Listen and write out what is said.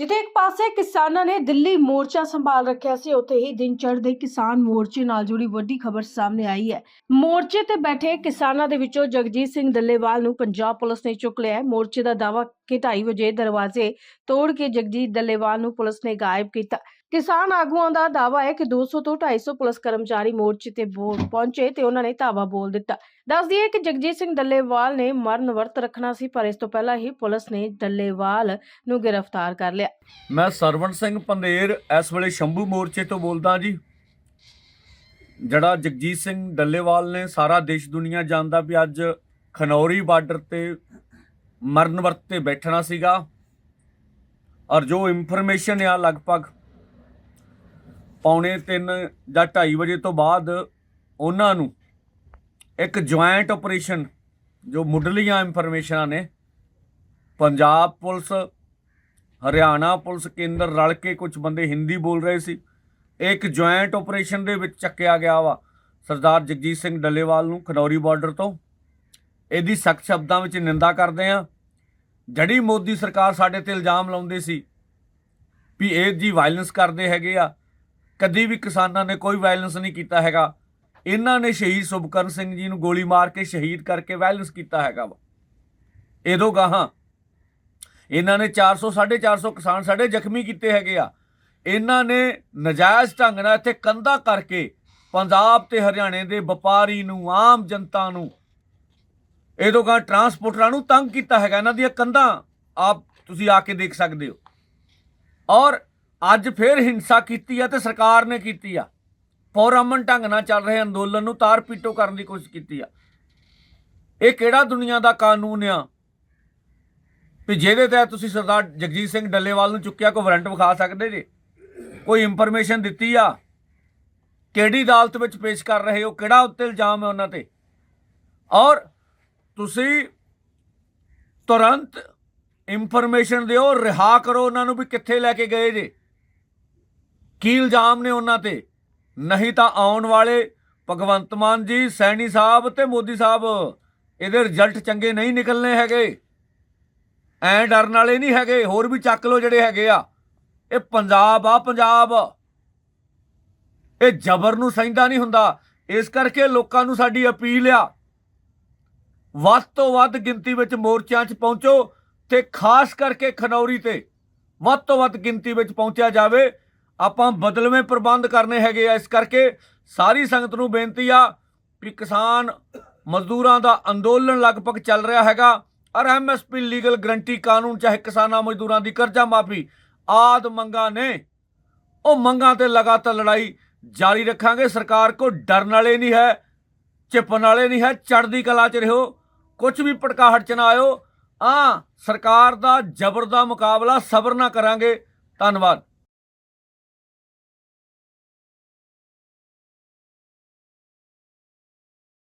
ਜਿੱਥੇ ਇੱਕ ਪਾਸੇ ਕਿਸਾਨਾਂ ਨੇ ਦਿੱਲੀ ਮੋਰਚਾ ਸੰਭਾਲ ਰੱਖਿਆ ਸੀ, ਉੱਥੇ ਹੀ ਦਿਨ ਚੜ੍ਹਦੇ ਕਿਸਾਨ ਮੋਰਚੇ ਨਾਲ ਜੁੜੀ ਵੱਡੀ ਖਬਰ ਸਾਹਮਣੇ ਆਈ ਹੈ। ਮੋਰਚੇ ਤੇ ਬੈਠੇ ਕਿਸਾਨਾਂ ਦੇ ਵਿੱਚੋਂ ਜਗਜੀਤ ਸਿੰਘ ਦੱਲੇਵਾਲ ਨੂੰ ਪੰਜਾਬ ਪੁਲਿਸ ਨੇ ਚੁੱਕ ਲਿਆ ਹੈ। ਮੋਰਚੇ ਦਾ ਦਾਵਾ ਕਿ 2:30 ਵਜੇ ਦਰਵਾਜ਼ੇ ਤੋੜ ਕੇ ਜਗਜੀਤ ਦੱਲੇਵਾਲ ਨੂੰ ਪੁਲਿਸ ਨੇ ਗਾਇਬ ਕੀਤਾ। ਕਿਸਾਨ ਆਗੂਆਂ ਦਾ ਦਾਵਾ ਹੈ ਕਿ 200 ਤੋਂ 250 ਪੁਲਿਸ ਕਰਮਚਾਰੀ ਮੋਰਚੇ ਤੇ ਬੋ- ਪਹੁੰਚੇ ਤੇ ਉਹਨਾਂ ਨੇ ਧਾਵਾ ਬੋਲ ਦਿੱਤਾ। ਦੱਸ ਦਈਏ ਕਿ ਜਗਜੀਤ ਸਿੰਘ ਦੱਲੇਵਾਲ ਨੇ ਮਰਨ ਵਰਤ ਰੱਖਣਾ ਸੀ, ਪਰ ਇਸ ਤੋਂ ਪਹਿਲਾਂ ਹੀ ਪੁਲਿਸ ਨੇ ਦੱਲੇਵਾਲ ਨੂੰ ਗ੍ਰਿਫਤਾਰ ਕਰ ਲਿਆ। ਮੈਂ ਸਰਵਣ ਸਿੰਘ ਪੰਦੇਰ ਇਸ ਵੇਲੇ ਸ਼ੰਭੂ ਮੋਰਚੇ ਤੋਂ ਬੋਲਦਾ ਜੀ। ਜਿਹੜਾ ਜਗਜੀਤ ਸਿੰਘ ਡੱਲੇਵਾਲ ਨੇ ਸਾਰਾ ਦੇਸ਼ ਦੁਨੀਆ ਜਾਣਦਾ ਵੀ ਅੱਜ ਖਨੌਰੀ ਬਾਰਡਰ ਤੇ ਮਰਨ ਵਰਤ ਤੇ ਬੈਠਣਾ ਸੀਗਾ। ਔਰ ਜੋ ਇਨਫੋਰਮੇਸ਼ਨ ਆ ਲਗਭਗ ਪੌਣੇ 3 ਜਾਂ 2:30 ਵਜੇ ਤੋਂ ਬਾਅਦ ਉਹਨਾਂ ਨੂੰ ਇੱਕ ਜੁਆਇੰਟ ਆਪਰੇਸ਼ਨ ਜੋ ਮੁੱਢਲੀਆਂ ਇਨਫੋਰਮੇਸ਼ਨਾਂ ਨੇ, ਪੰਜਾਬ ਪੁਲਿਸ, ਹਰਿਆਣਾ ਪੁਲਿਸ ਕੇਂਦਰ ਰਲ ਕੇ ਕੁਝ ਬੰਦੇ ਹਿੰਦੀ ਬੋਲ ਰਹੇ ਸੀ। ਇਹ ਇੱਕ ਜੁਆਇੰਟ ਆਪਰੇਸ਼ਨ ਦੇ ਵਿੱਚ ਚੱਕਿਆ ਗਿਆ ਵਾ ਸਰਦਾਰ ਜਗਜੀਤ ਸਿੰਘ ਡੱਲੇਵਾਲ ਨੂੰ ਖਨੌਰੀ ਬਾਰਡਰ ਤੋਂ। ਇਹਦੀ ਸਖਤ ਸ਼ਬਦਾਂ ਵਿੱਚ ਨਿੰਦਾ ਕਰਦੇ ਆ ਜੜੀ ਮੋਦੀ ਸਰਕਾਰ ਸਾਡੇ ਤੇ ਇਲਜ਼ਾਮ ਲਾਉਂਦੇ ਸੀ ਵੀ ਇਹ ਜੀ ਵਾਇਲੈਂਸ ਕਰਦੇ ਹੈਗੇ ਆ। ਕਦੀ ਵੀ ਕਿਸਾਨਾਂ ਨੇ ਕੋਈ ਵਾਇਲੈਂਸ ਨਹੀਂ ਕੀਤਾ ਹੈਗਾ। ਇਹਨਾਂ ਨੇ ਸ਼ਹੀਦ ਸੁਭਕਰਨ ਸਿੰਘ ਜੀ ਨੂੰ ਗੋਲੀ ਮਾਰ ਕੇ ਸ਼ਹੀਦ ਕਰਕੇ ਵਾਇਲੈਂਸ ਕੀਤਾ ਹੈਗਾ ਵਾ। ਇਹਦੋਂ ਗਾਹਾਂ ਇਹਨਾਂ ਨੇ 400 450 ਕਿਸਾਨ ਸਾਡੇ ਜ਼ਖਮੀ ਕੀਤੇ ਹੈਗੇ ਆ। ਇਹਨਾਂ ਨੇ ਨਜਾਇਜ਼ ਢੰਗ ਨਾਲ ਇੱਥੇ ਕੰਧਾ ਕਰਕੇ ਪੰਜਾਬ ਤੇ ਹਰਿਆਣੇ ਦੇ ਵਪਾਰੀ ਨੂੰ, ਆਮ ਜਨਤਾ ਨੂੰ ਇਹਦੋਂ ਗਾ ਟਰਾਂਸਪੋਰਟਰਾਂ ਨੂੰ ਤੰਗ ਕੀਤਾ ਹੈਗਾ। ਇਹਨਾਂ ਦੀਆਂ ਕੰਧਾਂ ਆਪ ਤੁਸੀਂ ਆ ਕੇ ਦੇਖ ਸਕਦੇ ਹੋ। ਔਰ ਅੱਜ ਫੇਰ ਹਿੰਸਾ ਕੀਤੀ ਆ ਤੇ ਸਰਕਾਰ ਨੇ ਕੀਤੀ ਆ। ਪੌਰਾਮਨ ਢੰਗ ਨਾਲ ਚੱਲ ਰਹੇ ਅੰਦੋਲਨ ਨੂੰ ਤਾਰ ਪੀਟੋ ਕਰਨ ਦੀ ਕੋਸ਼ਿਸ਼ ਕੀਤੀ ਆ। ਇਹ ਕਿਹੜਾ ਦੁਨੀਆ ਦਾ ਕਾਨੂੰਨ ਆ? ਵੀ ਜਿਹਦੇ ਤਹਿਤ ਤੁਸੀਂ ਸਰਦਾਰ ਜਗਜੀਤ ਸਿੰਘ ਡੱਲੇਵਾਲ ਨੂੰ ਚੁੱਕਿਆ, ਕੋਈ ਵਾਰੰਟ ਵਿਖਾ ਸਕਦੇ ਜੇ? ਕੋਈ ਇਨਫੋਰਮੇਸ਼ਨ ਦਿੱਤੀ ਆ? ਕਿਹੜੀ ਅਦਾਲਤ ਵਿੱਚ ਪੇਸ਼ ਕਰ ਰਹੇ ਹੋ? ਕਿਹੜਾ ਉੱਤੇ ਇਲਜ਼ਾਮ ਹੈ ਉਹਨਾਂ ਤੇ? ਔਰ ਤੁਸੀਂ ਤੁਰੰਤ ਇਨਫੋਰਮੇਸ਼ਨ ਦਿਓ, ਰਿਹਾ ਕਰੋ ਉਹਨਾਂ ਨੂੰ ਵੀ ਕਿੱਥੇ ਲੈ ਕੇ ਗਏ ਜੇ? ਕੀ ਇਲਜ਼ਾਮ ਨੇ ਉਹਨਾਂ ਤੇ? ਨਹੀਂ ਤਾਂ ਆਉਣ ਵਾਲੇ ਭਗਵੰਤ ਮਾਨ ਜੀ, ਸੈਣੀ ਸਾਹਿਬ ਤੇ ਮੋਦੀ ਸਾਹਿਬ, ਇਹਦੇ ਰਿਜ਼ਲਟ ਚੰਗੇ ਨਹੀਂ ਨਿਕਲਨੇ ਹੈਗੇ। ਐ ਡਰਨ ਵਾਲੇ ਨਹੀਂ ਹੈਗੇ, ਹੋਰ ਵੀ ਚੱਕ ਲੋ ਜਿਹੜੇ ਹੈਗੇ ਆ। ਇਹ ਪੰਜਾਬ ਆ, ਪੰਜਾਬ। ਇਹ ਜ਼ਬਰ ਨੂੰ ਸਹਿੰਦਾ ਨਹੀਂ ਹੁੰਦਾ। ਇਸ ਕਰਕੇ ਲੋਕਾਂ ਨੂੰ ਸਾਡੀ ਅਪੀਲ ਆ, ਵੱਧ ਤੋਂ ਵੱਧ ਗਿਣਤੀ ਵਿੱਚ ਮੋਰਚਿਆਂ 'ਚ ਪਹੁੰਚੋ ਤੇ ਖਾਸ ਕਰਕੇ ਖਨੌਰੀ ਤੇ ਵੱਧ ਤੋਂ ਵੱਧ ਗਿਣਤੀ ਵਿੱਚ ਪਹੁੰਚਿਆ ਜਾਵੇ। ਆਪਾਂ ਬਦਲਵੇਂ ਪ੍ਰਬੰਧ ਕਰਨੇ ਹੈਗੇ ਆ, ਇਸ ਕਰਕੇ ਸਾਰੀ ਸੰਗਤ ਨੂੰ ਬੇਨਤੀ ਆ ਵੀ ਕਿਸਾਨ ਮਜ਼ਦੂਰਾਂ ਦਾ ਅੰਦੋਲਨ ਲਗਭਗ ਚੱਲ ਰਿਹਾ ਹੈਗਾ। ਔਰ ਐਮਐਸਪੀ ਲੀਗਲ ਗਰੰਟੀ ਕਾਨੂੰਨ, ਚਾਹੇ ਕਿਸਾਨਾਂ ਮਜ਼ਦੂਰਾਂ ਦੀ ਕਰਜ਼ਾ ਮਾਫੀ, ਆਦ ਮੰਗਾਂ ਨੇ, ਉਹ ਮੰਗਾਂ ਤੇ ਲਗਾਤਾਰ ਲੜਾਈ ਜਾਰੀ ਰੱਖਾਂਗੇ। ਸਰਕਾਰ ਕੋ ਡਰਨ ਵਾਲੇ ਨਹੀਂ ਹੈ ਚਿਪਣ ਵਾਲੇ ਨਹੀਂ ਹੈ, ਚੜ੍ਹਦੀ ਕਲਾ 'ਚ ਰਹੋ ਕੁਝ ਵੀ ਪਟਕਾਹਟ 'ਚ ਨਾ ਆਇਓ। ਆ ਸਰਕਾਰ ਦਾ ਜ਼ਬਰ ਦਾ ਮੁਕਾਬਲਾ ਸਬਰ ਨਾ ਕਰਾਂਗੇ। ਧੰਨਵਾਦ।